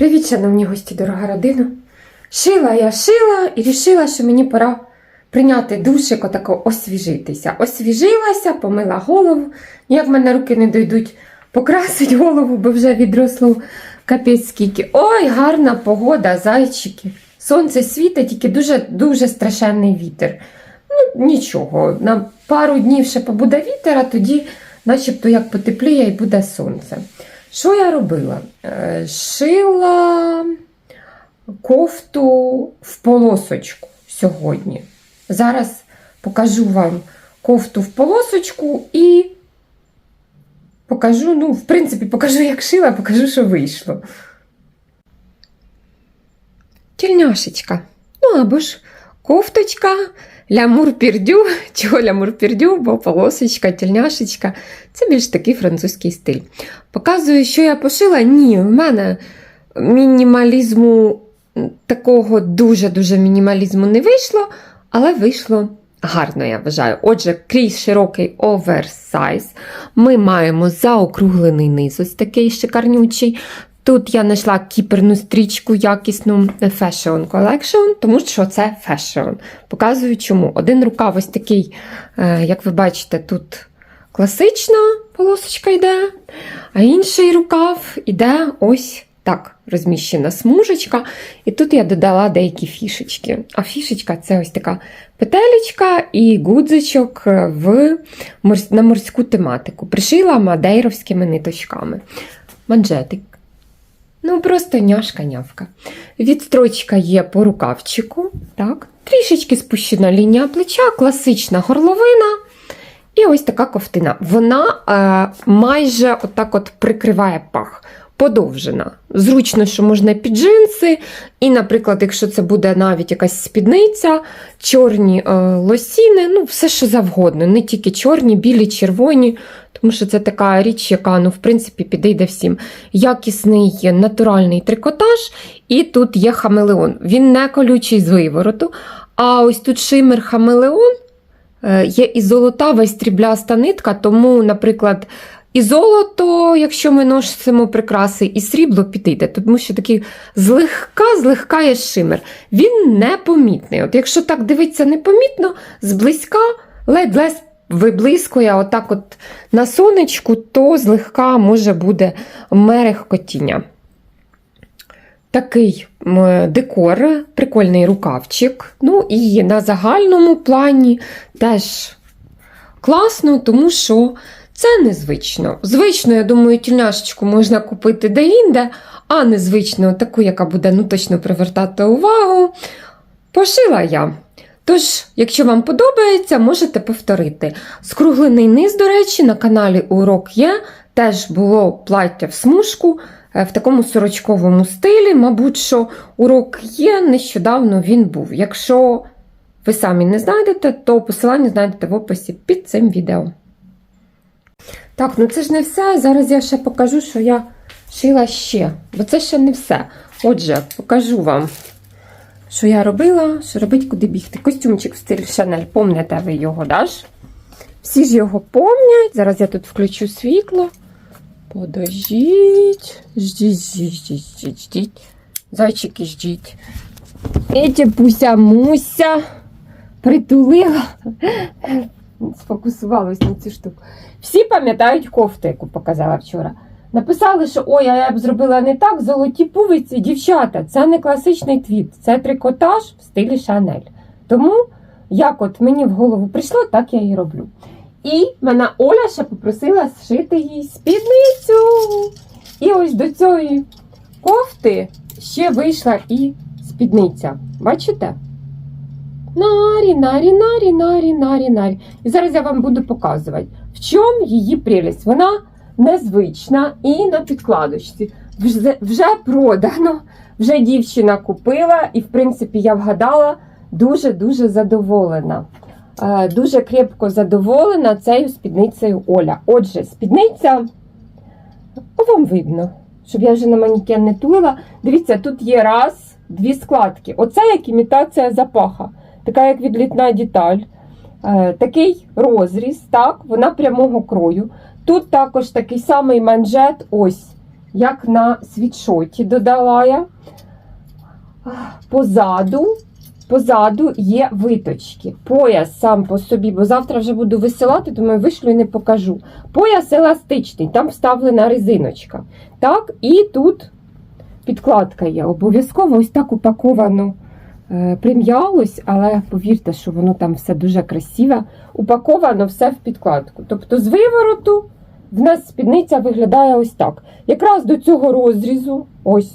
Привіт, шановні гості, дорога родина. Шила я шила і рішила, що мені пора прийняти душик, отако освіжитися. Освіжилася, помила голову. Ніяк в мене руки не дойдуть покрасить голову, бо вже відросло капець скільки. Ой, гарна погода, зайчики. Сонце світить, тільки дуже-дуже страшенний вітер. Ну, нічого, на пару днів ще побуде вітер, а тоді, начебто, як потепліє і буде сонце. Що я робила? Е, Шила кофту в полосочку сьогодні. Зараз покажу вам кофту в полосочку і покажу, ну, в принципі, покажу, як шила, покажу, що вийшло. Тільняшечка. Ну, або ж кофточка, лямур-пірдю. Чого лямур-пірдю, бо полосочка, тільняшечка. Це більш такий французький стиль. Показую, що я пошила. Ні, в мене мінімалізму такого дуже-дуже мінімалізму не вийшло, але вийшло гарно, я вважаю. Отже, крізь широкий оверсайз. Ми маємо заокруглений низ, ось такий шикарнючий. Тут я знайшла кіперну стрічку якісну Fashion Collection, тому що це fashion. Показую чому. Один рукав ось такий, е, як ви бачите, тут класична полосочка йде, а інший рукав іде ось так розміщена смужечка. І тут я додала деякі фішечки. А фішечка це ось така петелечка і гудзичок в, на морську тематику. Пришила мадейровськими ниточками. Манжетик. Ну, просто няшка-нявка. Відстрочка є по рукавчику. Так. Трішечки спущена лінія плеча, класична горловина. І ось така ковтина. Вона е, майже отак от прикриває пах. Подовжена. Зручно, що можна під джинси. І, наприклад, якщо це буде навіть якась спідниця, чорні е, лосіни, ну, все що завгодно. Не тільки чорні, білі, червоні, тому що це така річ, яка, ну, в принципі, підійде всім. Якісний натуральний трикотаж, і тут є хамелеон. Він не колючий з вивороту. А ось тут шимер хамелеон. Е, Є і золотава, і стрібляста нитка, тому, наприклад, і золото, якщо ми носимо прикраси, і срібло підійде, тому що такий злегка, злегка є шимер. Він непомітний. От якщо так дивитися непомітно, зблизька ледь-ледь виблискує отак от на сонечку, то злегка може буде мерехкотіння. Такий декор, прикольний рукавчик. Ну і на загальному плані теж класно, тому що це незвично. Звично, я думаю, тільняшечку можна купити де-інде, а незвично таку, яка буде ну, точно привертати увагу. Пошила я. Тож, якщо вам подобається, можете повторити. Скруглений низ, до речі, на каналі Урок є. Теж було плаття в смужку е, в такому сорочковому стилі. Мабуть, що урок є, нещодавно він був. Якщо ви самі не знайдете, то посилання знайдете в описі під цим відео. Так, ну це ж не все. Зараз я ще покажу, що я шила ще, бо це ще не все. Отже, покажу вам, що я робила, що робить, куди бігти. Костюмчик в стилі Шанель, помните ви його, да ж? Всі ж його помнять. Зараз я тут включу світло. Подождіть. Ждіть, ждіть, ждіть, ждіть, ждіть. Зайчики, ждіть. Етя Пуся Муся притулила. Сфокусувалась на цю штуку. Всі пам'ятають кофту, яку показала вчора. Написали, що ой, а я б зробила не так, золоті пувиці, дівчата, це не класичний твіт, це трикотаж в стилі Шанель. Тому, як от мені в голову прийшло, так я і роблю. І мене Оля ще попросила зшити їй спідницю. І ось до цієї кофти ще вийшла і спідниця. Бачите? Нарі, нарі, нарі, нарі, нарі, нарі. І зараз я вам буду показувати, в чому її прелість. Вона незвична і на підкладочці. Вже, вже продано, вже дівчина купила, і, в принципі, я вгадала, дуже-дуже задоволена. Е, Дуже крепко задоволена цією спідницею Оля. Отже, спідниця, вам видно, щоб я вже на манікен не тулила. Дивіться, тут є раз, дві складки. Оце як імітація запаха така як відлітна деталь. Е, такий розріз, так, вона прямого крою. Тут також такий самий манжет, ось як на світшоті додала я. Позаду, позаду є виточки. Пояс сам по собі, бо завтра вже буду висилати, думаю, вишлю і не покажу. Пояс еластичний, там вставлена резиночка. Так, і тут підкладка є. Обов'язково ось так упаковано прим'ялось, але повірте, що воно там все дуже красиве. Упаковано все в підкладку. Тобто з вивороту в нас спідниця виглядає ось так. Якраз до цього розрізу, ось,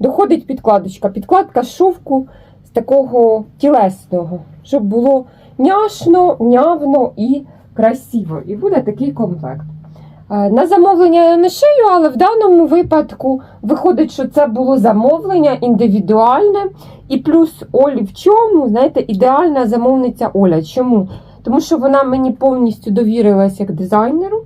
доходить підкладочка. Підкладка шовку з такого тілесного, щоб було няшно, нявно і красиво. І буде такий комплект. Е, На замовлення я не шию, але в даному випадку виходить, що це було замовлення індивідуальне. І плюс Олі в чому, знаєте, ідеальна замовниця Оля. Чому? Тому що вона мені повністю довірилась як дизайнеру.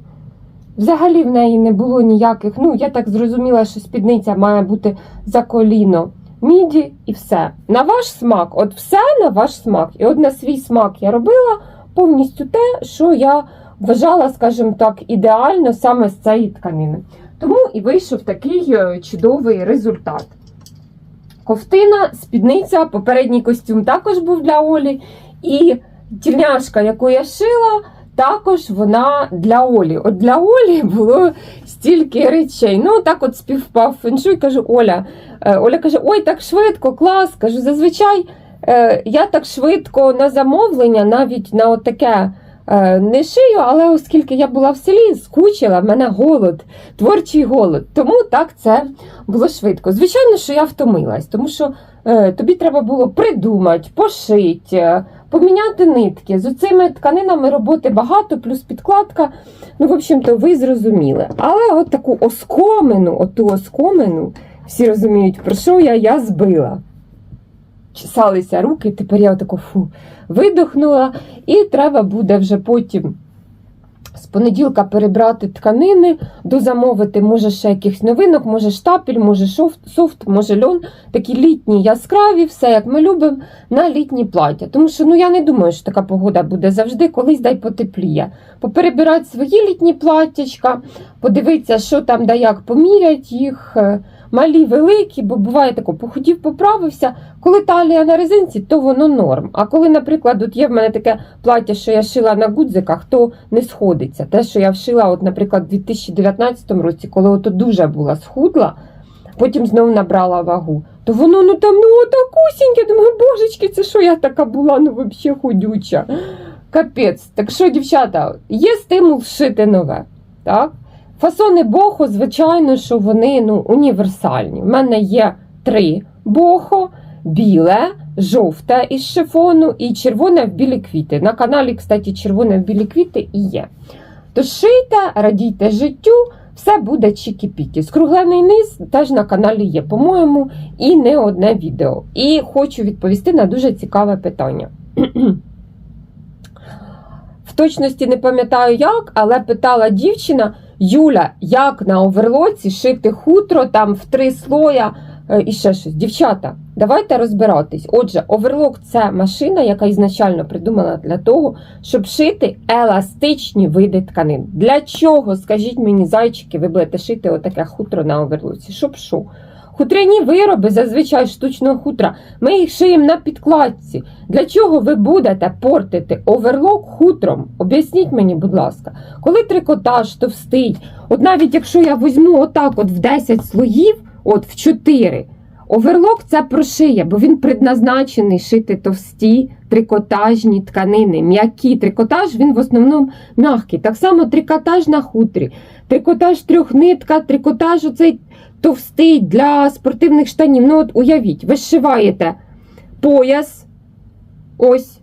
Взагалі в неї не було ніяких. Ну, я так зрозуміла, що спідниця має бути за коліно, міді і все. На ваш смак, от все на ваш смак. І от на свій смак я робила повністю те, що я вважала, скажімо так, ідеально саме з цієї тканини. Тому і вийшов такий е, чудовий результат. Ковтина, спідниця, попередній костюм також був для Олі. І тільняшка, яку я шила, також вона для Олі. От для Олі було стільки речей. Ну, так от співпав феншуй, кажу, Оля. Е, Оля каже: Ой, так швидко, клас. Кажу, зазвичай е, я так швидко на замовлення, навіть на от таке. Е, Не шию, але оскільки я була в селі, скучила, в мене голод, творчий голод. Тому так це було швидко. Звичайно, що я втомилась, тому що е, тобі треба було придумати, пошити, е, поміняти нитки. З цими тканинами роботи багато, плюс підкладка. Ну, в общем-то, ви зрозуміли. Але от таку оскомину, оту оскомину, всі розуміють, про що я, я збила. Чесалися руки, тепер я отако фу, видохнула, і треба буде вже потім з понеділка перебрати тканини, дозамовити, може ще якихось новинок, може штапель, може шофт, софт, може льон. Такі літні, яскраві, все як ми любимо, на літні плаття. Тому що ну, я не думаю, що така погода буде завжди, колись дай потепліє. Поперебирати свої літні платтячка, подивитися, що там да як помірять їх. Малі, великі, бо буває тако, похудів, поправився. Коли талія на резинці, то воно норм. А коли, наприклад, от є в мене таке плаття, що я шила на гудзиках, то не сходиться. Те, що я вшила, от, наприклад, у 2019 році, коли ото дуже була схудла, потім знову набрала вагу, то воно ну там ну отакусіньке. Думаю, божечки, це що я така була, ну взагалі худюча. Капець. Так що, дівчата, є стимул шити нове. Так? Фасони бохо, звичайно, що вони ну, універсальні. У мене є три бохо, біле, жовте із шифону і червоне в білі квіти. На каналі, кстати, червоне в білі квіти і є. Тож шийте, радійте життю, все буде чікі-пікі. Скруглений низ теж на каналі є, по-моєму, і не одне відео. І хочу відповісти на дуже цікаве питання. В точності не пам'ятаю як, але питала дівчина. Юля, як на оверлоці шити хутро там в три слоя е, і ще щось. Дівчата, давайте розбиратись. Отже, оверлок це машина, яка ізначально придумана для того, щоб шити еластичні види тканин. Для чого, скажіть мені, зайчики, ви будете шити отаке хутро на оверлоці? Щоб що? Хутряні вироби, зазвичай штучного хутра, ми їх шиємо на підкладці. Для чого ви будете портити оверлок хутром? Об'ясніть мені, будь ласка, коли трикотаж товстий, от навіть якщо я візьму отак от в 10 слоїв, от в 4, оверлок це прошиє, бо він предназначений шити товсті трикотажні тканини. М'які трикотаж він в основному м'який. Так само трикотаж на хутрі, трикотаж трьохнитка, трикотаж оцей товстий для спортивних штанів. Ну, от уявіть, ви зшиваєте пояс. Ось.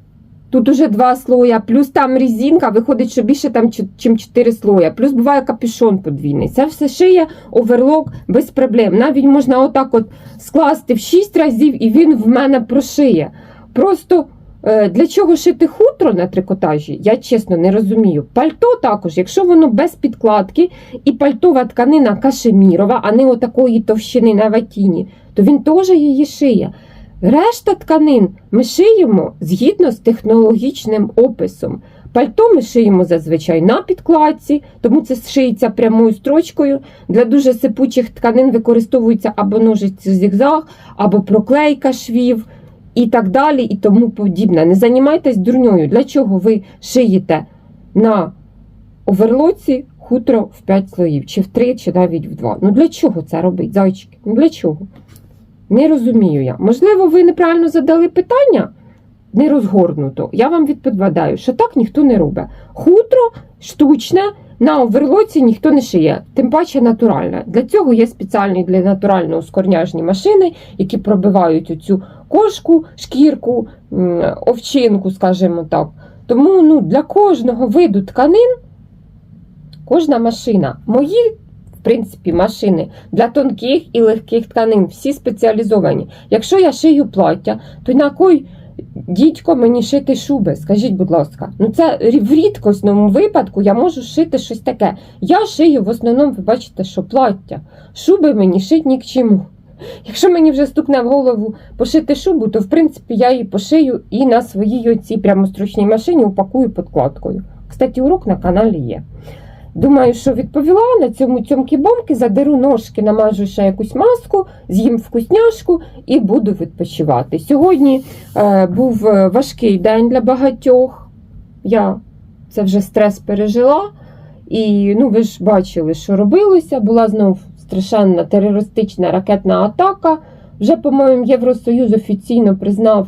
Тут уже два слоя, плюс там резинка, виходить, що більше там, ніж 4 слоя. Плюс буває капюшон подвійний. Це все шиє оверлок без проблем. Навіть можна отак от скласти в 6 разів, і він в мене прошиє. Просто е, для чого шити хутро на трикотажі, я чесно не розумію. Пальто також, якщо воно без підкладки і пальтова тканина кашемірова, а не отакої товщини на ватіні, то він теж її шиє. Решта тканин ми шиємо згідно з технологічним описом. Пальто ми шиємо зазвичай на підкладці, тому це шиється прямою строчкою. Для дуже сипучих тканин використовується або ножиці зігзаг, або проклейка швів і так далі, і тому подібне. Не займайтесь дурньою. Для чого ви шиєте на оверлоці хутро в 5 слоїв, чи в 3, чи навіть в 2? Ну для чого це робить, зайчики? Ну для чого? Не розумію я. Можливо, ви неправильно задали питання? Не розгорнуто. Я вам відповідаю, що так ніхто не робить. Хутро штучне на оверлоці ніхто не шиє, тим паче натуральне. Для цього є спеціальні для натурального скорняжні машини, які пробивають оцю кошку, шкірку, овчинку, скажімо так. Тому ну, для кожного виду тканин кожна машина. Мої, в принципі, машини для тонких і легких тканин, всі спеціалізовані. Якщо я шию плаття, то на кой дідько мені шити шуби? Скажіть, будь ласка. Ну це в рідкосному випадку я можу шити щось таке. Я шию в основному, ви бачите, що плаття. Шуби мені шить ні к чому. Якщо мені вже стукне в голову пошити шубу, то в принципі я її пошию і на своїй оцій прямостручній машині упакую подкладкою. Кстати, урок на каналі є. Думаю, що відповіла на цьому цьомки бомки задеру ножки, намажу ще якусь маску, з'їм вкусняшку і буду відпочивати. Сьогодні е, був е, важкий день для багатьох. Я це вже стрес пережила. І ну, ви ж бачили, що робилося. Була знов страшенна терористична ракетна атака. Вже, по-моєму, Євросоюз офіційно признав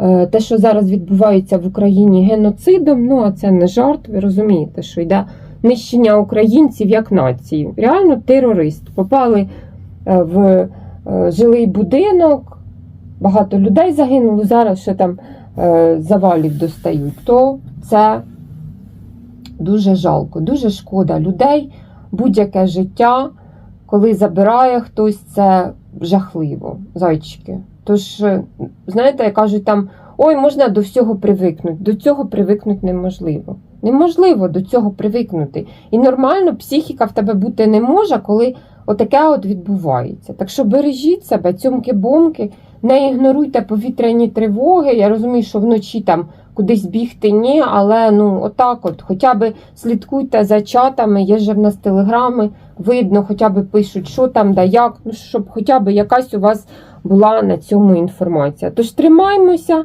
е, те, що зараз відбувається в Україні геноцидом. Ну, а це не жарт, ви розумієте, що йде нищення українців як нації. Реально терорист. Попали е, в е, жилий будинок, багато людей загинуло, зараз ще там е, завалів достають. То це дуже жалко, дуже шкода людей, будь-яке життя, коли забирає хтось, це жахливо, зайчики. Тож, знаєте, кажуть там, ой, можна до всього привикнути. До цього привикнути неможливо. Неможливо до цього привикнути. І нормально психіка в тебе бути не може, коли отаке от відбувається. Так що бережіть себе, цьомки-бомки, не ігноруйте повітряні тривоги. Я розумію, що вночі там кудись бігти ні, але ну отак от, хоча б слідкуйте за чатами, є же в нас телеграми, видно, хоча б пишуть, що там, да як, ну щоб хоча б якась у вас була на цьому інформація. Тож тримаймося,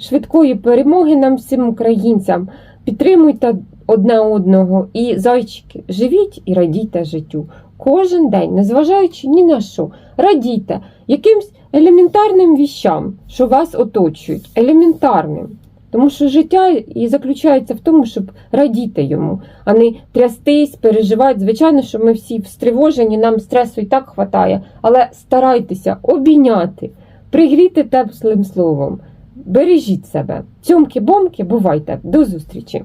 швидкої перемоги нам всім українцям. Підтримуйте одне одного і зайчики, живіть і радійте життю. Кожен день, незважаючи ні на що, радійте якимсь елементарним віщам, що вас оточують, елементарним. Тому що життя і заключається в тому, щоб радіти йому, а не трястись, переживати. Звичайно, що ми всі стривожені, нам стресу і так хватає, але старайтеся обійняти, пригріти теплим словом. Бережіть себе. Цьомки-бомки, бувайте. До зустрічі!